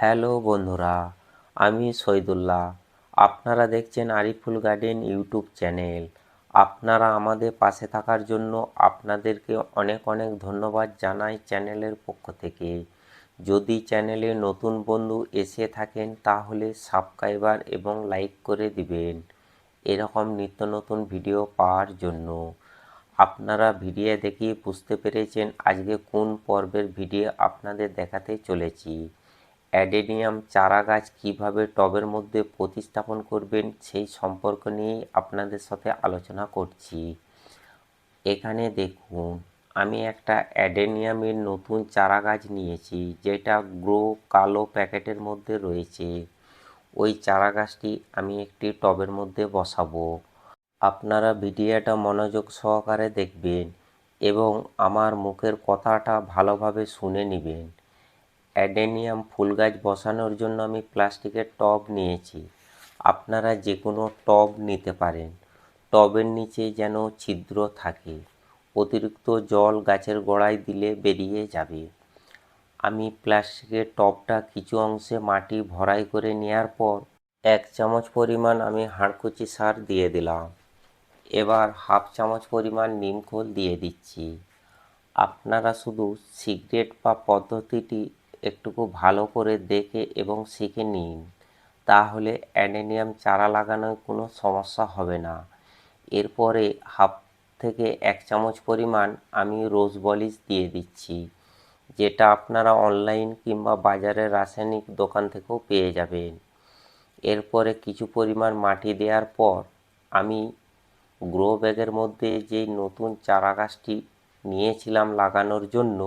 Hello বন্ধুরা, আমি শহীদুল্লাহ আপনারা দেখছেন আরিফুল গার্ডেন ইউটিউব চ্যানেল। আপনারা আমাদের পাশে থাকার জন্য আপনাদেরকে অনেক অনেক ধন্যবাদ জানাই চ্যানেলের পক্ষ থেকে। যদি চ্যানেলে নতুন বন্ধু এসে থাকেন, তাহলে সাবস্ক্রাইবার এবং লাইক করে দিবেন। এরকম নিত্য নতুন ভিডিও পাওয়ার জন্য। আপনারা ভিডিও দেখে বুঝতে পেরেছেন আজকে কোন পর্বের ভিডিও আপনাদের দেখাতে চলেছি। অ্যাডেনিয়াম চারা গাছ কীভাবে টবের মধ্যে প্রতিস্থাপন করবেন সেই সম্পর্ক নিয়েই আপনাদের সাথে আলোচনা করছি। এখানে দেখুন, আমি একটা অ্যাডেনিয়ামের নতুন চারা গাছ নিয়েছি, যেটা গ্রো কালো প্যাকেটের মধ্যে রয়েছে। ওই চারা গাছটি আমি একটি টবের মধ্যে বসাবো। আপনারা ভিডিওটা মনোযোগ সহকারে দেখবেন এবং আমার মুখের কথাটা ভালোভাবে শুনে নেবেন। অ্যাডেনিয়াম ফুল গাছ বসানোর জন্য আমি প্লাস্টিকের টব নিয়েছি। আপনারা যে কোনো টব নিতে পারেন। টবের নিচে যেন ছিদ্র থাকে। অতিরিক্ত জল গাছের গোড়ায় দিলে বেরিয়ে যাবে। আমি প্লাস্টিকের টবটা কিছু অংশে মাটি ভরাই করে নেওয়ার পর এক চামচ পরিমাণ আমি হাড়কুচি সার দিয়ে দিলাম। এবার হাফ চামচ পরিমাণ নিমখোল দিয়ে দিচ্ছি। আপনারা শুধু সিগারেট বা পদ্ধতিটি একটুকু ভালো করে দেখে এবং শিখে নিন। তাহলে অ্যাডেনিয়াম চারা লাগানোয় কোনো সমস্যা হবে না। এরপরে হাফ থেকে এক চামচ পরিমাণ আমি রোজ বলিশ দিয়ে দিচ্ছি, যেটা আপনারা অনলাইন কিংবা বাজারে রাসায়নিক দোকান থেকেও পেয়ে যাবেন। এরপরে কিছু পরিমাণ মাটি দেওয়ার পর আমি গ্রো ব্যাগের মধ্যে যেই নতুন চারা গাছটি নিয়েছিলাম লাগানোর জন্য,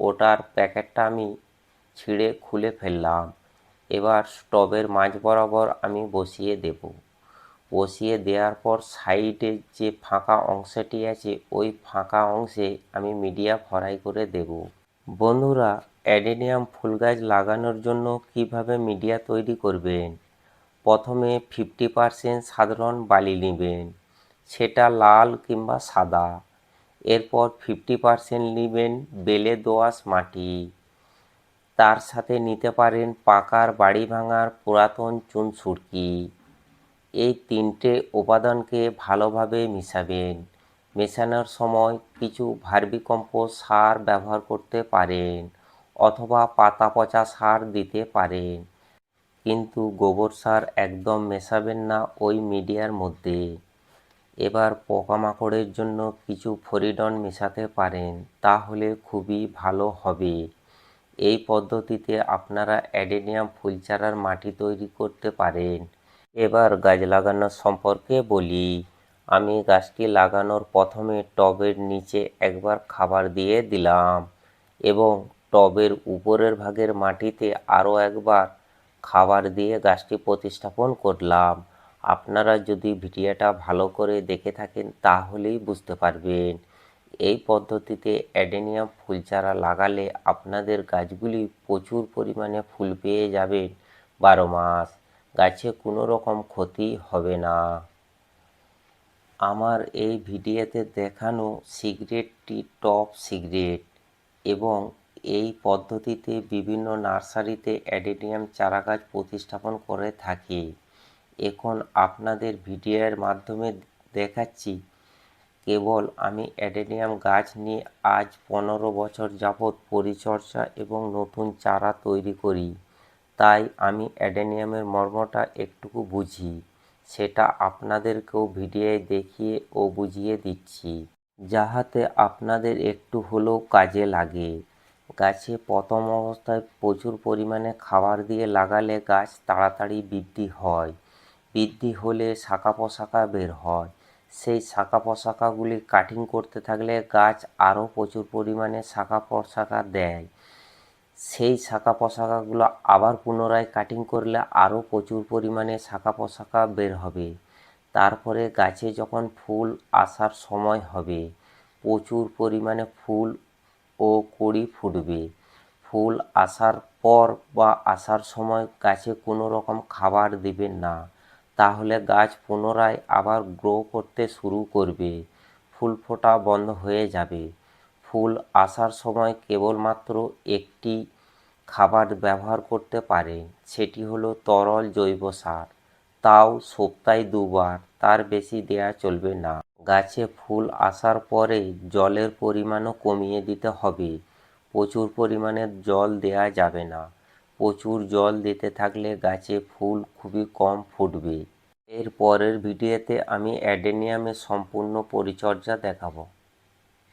ওটার প্যাকেটটা আমি ছিঁড়ে খুলে ফেললাম। এবার স্টবের মাঝ বরাবর আমি বসিয়ে দেব। বসিয়ে দেওয়ার পর সাইডে যে ফাঁকা অংশটি আছে, ওই ফাঁকা অংশে আমি মিডিয়া ফরাই করে দেব। বন্ধুরা, অ্যাডেনিয়াম ফুল গাছ লাগানোর জন্য কীভাবে মিডিয়া তৈরি করবেন? প্রথমে ফিফটি পারসেন্ট সাধারণ বালি নেবেন, সেটা লাল কিংবা সাদা। এরপর ফিফটি পারসেন্ট নেবেন বেলে দোআঁশ মাটি। তার সাথে নিতে পারেন পাকার বাড়ি ভাঙার পুরাতন চুন সুরকি। এই তিনটে উপাদানকে ভালোভাবে মিশাবেন। মেশানোর সময় কিছু ভার্মিকম্পোস্ট সার ব্যবহার করতে পারেন অথবা পাতা পচা সার দিতে পারেন। কিন্তু গোবর সার একদম মেশাবেন না ওই মিডিয়ার মধ্যে। এবার পোকামাকড়ের জন্য কিছু ফরিডন মেশাতে পারেন, তাহলে খুবই ভালো হবে। এই পদ্ধতিতে আপনারা অ্যাডেনিয়াম ফুল চারার মাটি তৈরি করতে পারেন। এবার গাছ লাগানোর সম্পর্কে বলি। আমি গাছটি লাগানোর প্রথমে টবের নিচে একবার খাবার দিয়ে দিলাম এবং টবের উপরের ভাগের মাটিতে আরও একবার খাবার দিয়ে গাছটি প্রতিস্থাপন করলাম। আপনারা যদি ভিডিওটা ভালো করে দেখে থাকেন তাহলেই বুঝতে পারবেন। এই পদ্ধতিতে অ্যাডেনিয়াম ফুল চারা লাগালে আপনাদের গাছগুলি প্রচুর পরিমাণে ফুল পেয়ে যাবেন। বারো মাস, গাছে কোনো রকম ক্ষতি হবে না। আমার এই ভিডিওতে দেখানো সিগারেটটি টপ সিগারেট এবং এই পদ্ধতিতে বিভিন্ন নার্সারিতে অ্যাডেনিয়াম চারাগাছ প্রতিস্থাপন করে থাকি। এখন আপনাদের ভিডিওর মাধ্যমে দেখাচ্ছি কেবল আমি অ্যাডেনিয়াম গাছ নিয়ে আজ পনেরো বছর যাবৎ পরিচর্যা এবং নতুন চারা তৈরি করি। তাই আমি অ্যাডেনিয়ামের মর্মটা একটুকু বুঝি, সেটা আপনাদেরকেও ভিডিওয় দেখিয়ে ও বুঝিয়ে দিচ্ছি। যাহাতে আপনাদের একটু হলেও কাজে লাগে। গাছে প্রথম অবস্থায় প্রচুর পরিমাণে খাবার দিয়ে লাগালে গাছ তাড়াতাড়ি বৃদ্ধি হয়। বৃদ্ধি হলে শাখা পোশাকা বের হয়। সেই শাখা পোশাকাগুলি কাটিং করতে থাকলে গাছ আরও প্রচুর পরিমাণে শাখা পোশাকা দেয়। সেই শাখা পোশাকাগুলো আবার পুনরায় কাটিং করলে আরও প্রচুর পরিমাণে শাখা পোশাকা বের হবে। তারপরে গাছে যখন ফুল আসার সময় হবে, প্রচুর পরিমাণে ফুল ও কড়ি ফুটবে। ফুল আসার পর বা আসার সময় গাছে কোনো রকম খাবার দিবেন না। তাহলে গাছ পুনরায় আবার গ্রো করতে শুরু করবে। ফুল ফোটা বন্ধ হয়ে যাবে। ফুল আসার সময় কেবলমাত্র একটি খাবার ব্যবহার করতে পারে, সেটি হলো তরল জৈব সার। তাও সপ্তাহে দুবার, তার বেশি দেয়া চলবে না। গাছে ফুল আসার পরে জলের পরিমাণও কমিয়ে দিতে হবে। প্রচুর পরিমাণে জল দেয়া যাবে না। প্রচুর জল দিতে থাকলে গাছে ফুল খুবই কম ফুটবে। এর পরের ভিডিওতে আমি অ্যাডেনিয়ামের সম্পূর্ণ পরিচর্যা দেখাবো।